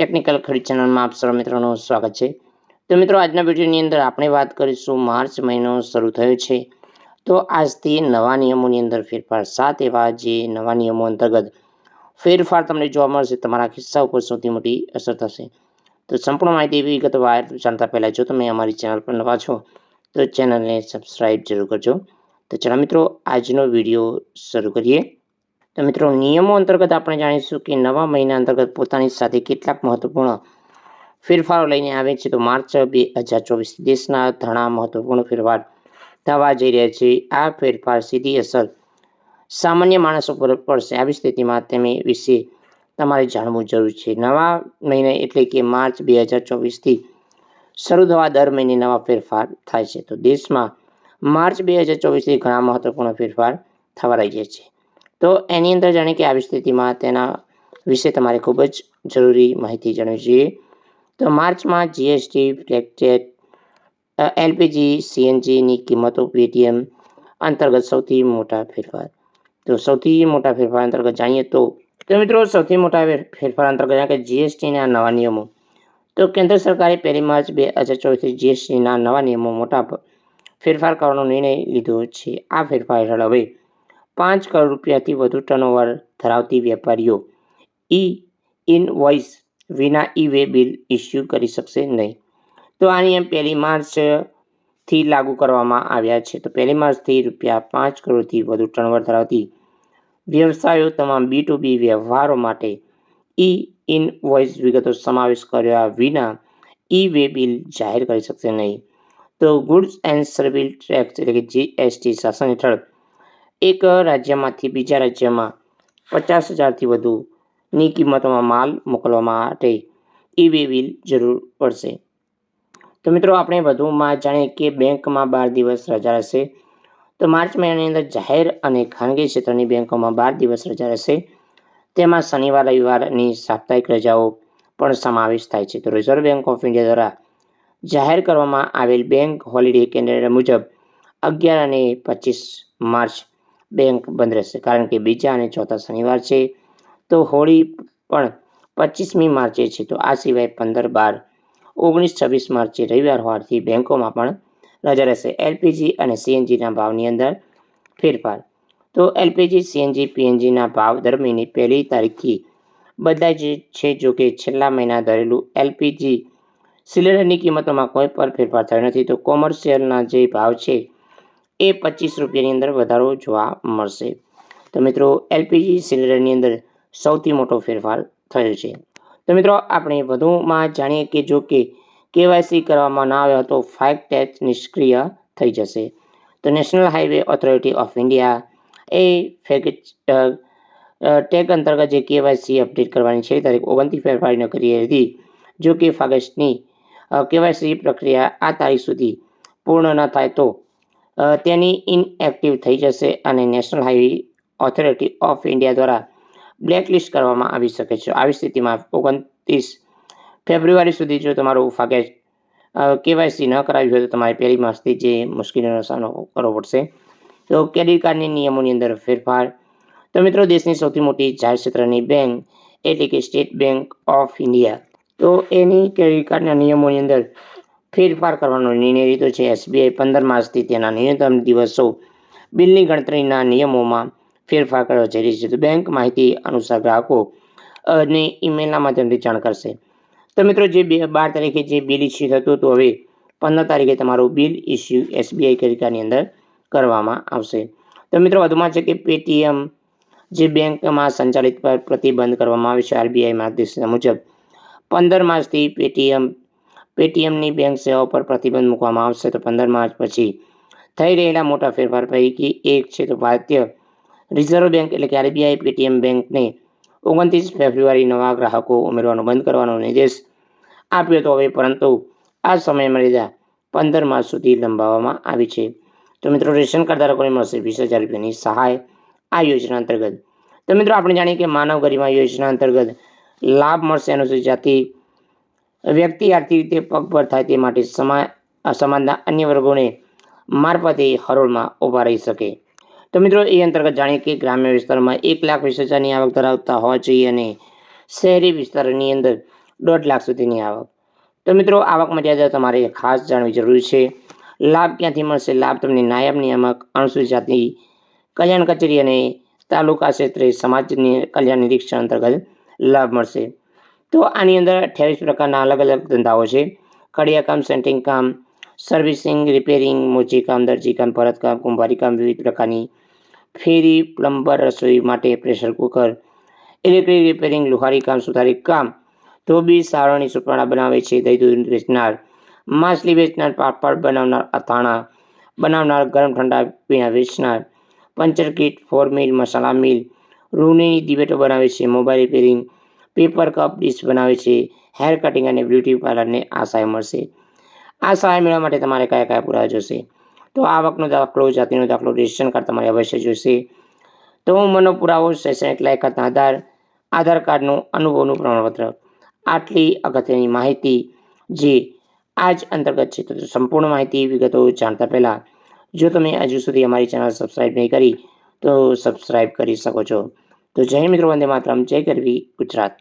Technical ખરીદ ચેનલમાં આપ સર્વ મિત્રોનું સ્વાગત છે. તો મિત્રો, આજના વિડીયોની અંદર આપણે વાત કરીશું માર્ચ મહિનો શરૂ થયો છે. તો આજથી નવા નિયમોની અંદર ફેરફાર સાત એવા જે નવા નિયમો અંતર્ગત ફેરફાર તમને જોવા મળશે. તમારા ખિસ્સા ઉપર સૌથી મોટી અસર થશે. તો સંપૂર્ણ માહિતી વિગતવાર જાણતા પહેલાં જો તમે અમારી ચેનલ પર નવા છો, તો ચેનલને સબસ્ક્રાઈબ જરૂર કરજો. તો ચાલો મિત્રો, આજનો વીડિયો શરૂ કરીએ. તો મિત્રો, નિયમો અંતર્ગત આપણે જાણીશું કે નવા મહિના અંતર્ગત પોતાની સાથે કેટલાક મહત્વપૂર્ણ ફેરફારો લઈને આવે છે. તો માર્ચ બે હજાર ચોવીસ દેશના ઘણા મહત્વપૂર્ણ ફેરફાર થવા જઈ રહ્યા છે. આ ફેરફાર સીધી અસર સામાન્ય માણસો પર પડશે. આવી સ્થિતિમાં તેમે વિશે તમારે જાણવું જરૂર છે. નવા મહિને એટલે કે માર્ચ બે હજાર ચોવીસથી શરૂ થવા દર મહિને નવા ફેરફાર થાય છે. તો દેશમાં માર્ચ બે હજાર ચોવીસથી ઘણા મહત્વપૂર્ણ ફેરફાર થવા રહ્યા છે. તો એની અંદર જાણે કે આવી સ્થિતિમાં તેના વિશે તમારે ખૂબ જ જરૂરી માહિતી જાણવી જોઈએ. તો માર્ચમાં જીએસટી ફ્લેક્ટેટ એલપીજી સીએનજીની કિંમતો પેટીએમ અંતર્ગત સૌથી મોટા ફેરફાર. તો સૌથી મોટા ફેરફાર અંતર્ગત જાણીએ તો તો મિત્રો સૌથી મોટા ફેરફાર અંતર્ગત કે જીએસટીના નવા નિયમો. તો કેન્દ્ર સરકારે પહેલી માર્ચ બે હજાર ચોવીસથી જીએસટીના નવા નિયમો મોટા ફેરફાર કરવાનો નિર્ણય લીધો છે. આ ફેરફાર હેઠળ હવે પાંચ કરોડ રૂપિયાથી વધુ ટર્નઓવર ધરાવતી વેપારીઓ ઈ ઇનવોઇસ વિના ઈ વે બિલ ઇસ્યુ કરી શકશે નહીં. તો આની એમ પહેલી માર્ચથી લાગુ કરવામાં આવ્યા છે. તો પહેલી માર્ચથી રૂપિયા પાંચ કરોડથી વધુ ટર્નઓવર ધરાવતી વ્યવસાયો તમામ બી ટુ બી વ્યવહારો માટે ઈ ઇનવોઇસ વિગતો સમાવેશ કર્યા વિના ઈ વે બિલ જાહેર કરી શકશે નહીં. તો ગુડ્સ એન્ડ સર્વિસ ટેક્સ એટલે કે જીએસટી શાસન હેઠળ એક રાજ્યમાંથી બીજા રાજ્યમાં પચાસ હજારથી વધુની કિંમતોમાં માલ મોકલવા માટે ઈ વે બિલ જરૂર પડશે. તો મિત્રો, આપણે વધુમાં જાણીએ કે બેંકમાં બાર દિવસ રજા રહેશે. તો માર્ચ મહિનાની અંદર જાહેર અને ખાનગી ક્ષેત્રની બેંકોમાં બાર દિવસ રજા રહેશે. તેમાં શનિવાર રવિવારની સાપ્તાહિક રજાઓ પણ સમાવેશ થાય છે. તો રિઝર્વ બેંક ઓફ ઇન્ડિયા દ્વારા જાહેર કરવામાં આવેલ બેંક હોલિડે કેલેન્ડર મુજબ અગિયાર અને પચીસ માર્ચ બેંક બંધ રહેશે. કારણ કે બીજા અને ચોથા શનિવાર છે, તો હોળી પણ પચીસમી માર્ચે છે. તો આ સિવાય પંદર, બાર, ઓગણીસ, છવ્વીસ માર્ચે રવિવાર હોવાથી બેંકોમાં પણ રજા રહેશે. એલપીજી અને સીએનજીના ભાવની અંદર ફેરફાર. તો એલપીજી, સીએનજી, પીએનજીના ભાવ દર મહિને પહેલી તારીખથી બદલાય છે, જો કે છેલ્લા મહિના ધરેલું એલપીજી સિલિન્ડરની કિંમતોમાં કોઈ પણ ફેરફાર થયો નથી. તો કોમર્શિયલના જે ભાવ છે એ પચીસ રૂપિયાની અંદર વધારો જોવા મળશે. તો મિત્રો, એલપીજી સિલિન્ડરની અંદર સૌથી મોટો ફેરફાર થયો છે. તો મિત્રો, આપણે વધુમાં જાણીએ કે જો કે કેવાયસી કરવામાં ના આવ્યો તો ફાઇવ ટેક્સ નિષ્ક્રિય થઈ જશે. તો National Highway Authority of India A fake tag અંતર્ગત જે કેવાયસી અપડેટ કરવાની છે તારીખ ઓગણત્રીસ ફેબ્રુઆરીને કરી હતી, જો કે ફાગસ્ટની કેવાયસી પ્રક્રિયા આ તારીખ સુધી પૂર્ણ ન થાય તો તેની ઇનએક્ટિવ થઈ જશે અને National Highway Authority of India દ્વારા બ્લેકલિસ્ટ કરવામાં આવી શકે છે. આવી સ્થિતિમાં ઓગણત્રીસ ફેબ્રુઆરી સુધી જો તમારું ફાગે કેવાયસી ન કરાવ્યું હોય તો તમારે પહેલી માસથી જે મુશ્કેલીનો સામનો કરવો પડશે. તો ક્રેડિટ કાર્ડની નિયમોની અંદર ફેરફાર. તો મિત્રો, દેશની સૌથી મોટી જાહેર ક્ષેત્રની બેંક એટલે કે સ્ટેટ બેંક ઓફ ઇન્ડિયા. તો એની ક્રેડિટ કાર્ડના નિયમોની અંદર ફેરફાર કરવાનો નિર્ણય લીધો છે. એસબીઆઈ પંદર માર્ચથી તેના ન્યૂનતમ દિવસો બિલની ગણતરીના નિયમોમાં ફેરફાર કરવા જઈ રહી છે. તો બેંક માહિતી અનુસાર ગ્રાહકો અને ઈમેલના માધ્યમથી જાણ કરશે. તો મિત્રો, જે બે બાર તારીખે જે બિલ ઇસ્યુ થતું હતું હવે પંદર તારીખે તમારું બિલ ઇસ્યુ એસબીઆઈ તરીકાની અંદર કરવામાં આવશે. તો મિત્રો, વધુમાં છે કે પેટીએમ જે બેંકમાં સંચાલિત પર પ્રતિબંધ કરવામાં આવ્યો છે. આરબીઆઈ માર્ગદર્શિકા મુજબ પંદર માર્ચથી પેટીએમ પેટીએમની બેંક સેવાઓ પર પ્રતિબંધ મૂકવામાં આવશે. તો પંદર માર્ચ પછી થઈ રહેલા મોટા ફેરફાર પૈકી એક છે તો ભારતીય રિઝર્વ બેંક એટલે કે આરબીઆઈ પેટીએમ બેંકને ઓગણત્રીસ ફેબ્રુઆરી નવા ગ્રાહકો ઉમેરવાનો બંધ કરવાનો નિર્દેશ આપ્યો હતો હવે, પરંતુ આ સમય મર્યાદા પંદર માર્ચ સુધી લંબાવવામાં આવી છે. તો મિત્રો, રેશન કાર્ડ ધારકોને મળશે વીસ હજાર રૂપિયાની સહાય આ યોજના અંતર્ગત. તો મિત્રો, આપણે જાણીએ કે માનવ ગરિમા યોજના અંતર્ગત લાભ મળશે અનુસૂચિત જાતિ વ્યક્તિ આર્થિક રીતે પગભર થાય તે માટે સમા સમાજના અન્ય વર્ગોને મારફતે હરોળમાં ઊભા રહી શકે. તો મિત્રો, એ અંતર્ગત જાણીએ કે ગ્રામ્ય વિસ્તારમાં એક લાખ વીસ હજારની આવક ધરાવતા હોવા જોઈએ અને શહેરી વિસ્તારની અંદર દોઢ લાખ સુધીની આવક. તો મિત્રો, આવક મર્યાદા તમારે ખાસ જાણવી જરૂરી છે. લાભ ક્યાંથી મળશે? લાભ તમને નાયબ નિયામક અનુસૂચિત જાતિ કલ્યાણ કચેરી અને તાલુકા ક્ષેત્રે સમાજની કલ્યાણ નિરીક્ષણ અંતર્ગત લાભ મળશે. તો આની અંદર અઠ્યાવીસ પ્રકારના અલગ અલગ ધંધાઓ છે. કડિયાકામ સેન્ટિંગ કામ, સર્વિસિંગ, રિપેરિંગ, મોચી કામ, દરજી કામ ભરતકામ કુંભારી કામ વિવિધ પ્રકારની ફેરી, પ્લમ્બર, રસોઈ માટે પ્રેશર કુકર, ઇલેક્ટ્રિક રિપેરિંગ, લુહારી કામ સુધારી કામ. ધોબી, સારણી સુપરણા બનાવે છે દહીં દૂધ વેચનાર, માછલી વેચનાર, પાપડ બનાવનાર, અથાણા બનાવનાર, ગરમ ઠંડા પીણા વેચનાર, પંચર કીટ, ફોર મિલ, મસાલા મિલ રૂની દિવેટો બનાવે છે, mobile repairing paper cup, dish બનાવે છે, હેર કટિંગ અને બ્યુટી પાર્લરને આ સહાય મળશે. આ સહાય મેળવવા માટે તમારે કયા કયા પુરાવા જોશે? તો આવકનો દાખલો, જાતિનો દાખલો રજિસ્ટ્રેશન કાર્ડ તમારે અવશ્ય જોઈશે. તો મનો પુરાવો શૈક્ષણિક લાયકાતના આધાર આધાર કાર્ડનું અનુભવનું પ્રમાણપત્ર. આટલી અગત્યની માહિતી જે આ જ અંતર્ગત છે, તો સંપૂર્ણ માહિતી, વિગતો જાણતા પહેલાં, જો તમે હજુ સુધી અમારી ચેનલ સબસ્ક્રાઈબ નહીં કરી, તો સબસ્ક્રાઈબ કરી શકો છો. તો જય મિત્રો વંદે માતરમ જય ગરવી ગુજરાત.